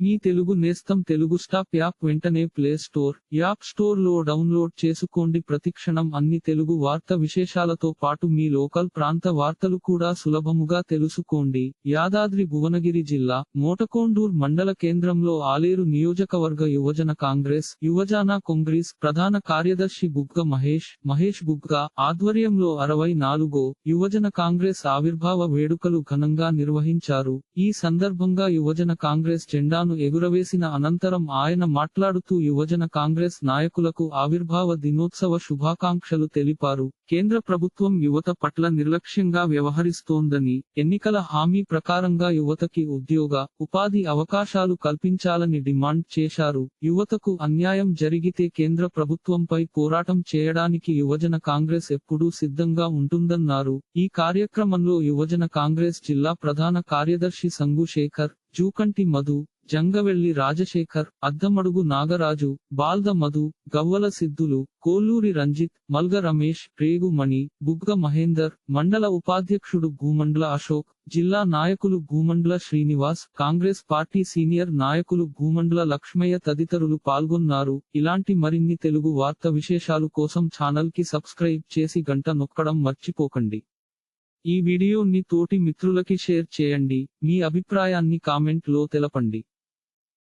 మీ తెలుగు నేస్తం Telugu stop app వెంటనే play store app స్టోర్లో డౌన్లోడ్ చేసుకోండి. ప్రతిక్షణం అన్ని తెలుగు వార్త విశేషాలతో పాటు మీ లోకల్ ప్రాంత వార్తలు కూడా సులభముగా తెలుసుకోండి. యాదాద్రి భువనగిరి జిల్లా మోటకోండూర్ మండల కేంద్రంలో ఆలేరు నియోజకవర్గ యువజన కాంగ్రెస్ యువజన కాంగ్రెస్ ప్రధాన కార్యదర్శి బుగ్గ మహేష్ మహేష్ బుగ్గ ఆధ్వర్యంలో అరవై నాలుగో యువజన కాంగ్రెస్ ఆవిర్భావ వేడుకలు ఘనంగా నిర్వహించారు. ఈ సందర్భంగా యువజన కాంగ్రెస్ జెండాను ఎగురవేసిన అనంతరం ఆయన మాట్లాడుతూ యువజన కాంగ్రెస్ నాయకులకు ఆవిర్భావ దినోత్సవ శుభాకాంక్షలు తెలిపారు. కేంద్ర ప్రభుత్వం యువత పట్ల నిర్లక్ష్యంగా వ్యవహరిస్తోందని ఎన్నికల హామీ ప్రకారంగా యువతకి ఉద్యోగ ఉపాధి అవకాశాలు కల్పించాలని డిమాండ్ చేశారు. యువతకు అన్యాయం జరిగితే కేంద్ర ప్రభుత్వంపై పోరాటం చేయడానికి యువజన కాంగ్రెస్ ఎప్పుడూ సిద్ధంగా ఉంటుందన్నారు. ఈ కార్యక్రమంలో యువజన కాంగ్రెస్ జిల్లా ప్రధాన కార్యదర్శి సంగు శేఖర్ జూకంటి మధు జంగవెల్లి రాజశేఖర్ అద్దమడుగు నాగరాజు బాల్ద మధు గవ్వల సిద్ధులు కోల్లూరి రంజిత్ మల్గ రమేష్ రేగుమణి బుగ్గ మహేందర్ మండల ఉపాధ్యక్షుడు భూమండ్ల అశోక్ జిల్లా నాయకులు భూమండ్ల శ్రీనివాస్ కాంగ్రెస్ పార్టీ సీనియర్ నాయకులు భూమండ్ల లక్ష్మయ్య తదితరులు పాల్గొన్నారు. ఇలాంటి మరిన్ని తెలుగు వార్త విశేషాలు కోసం ఛానల్కి సబ్స్క్రైబ్ చేసి గంట నొక్కడం మర్చిపోకండి. ఈ వీడియోని తోటి మిత్రులకి షేర్ చేయండి. మీ అభిప్రాయాన్ని కామెంట్లో తెలపండి.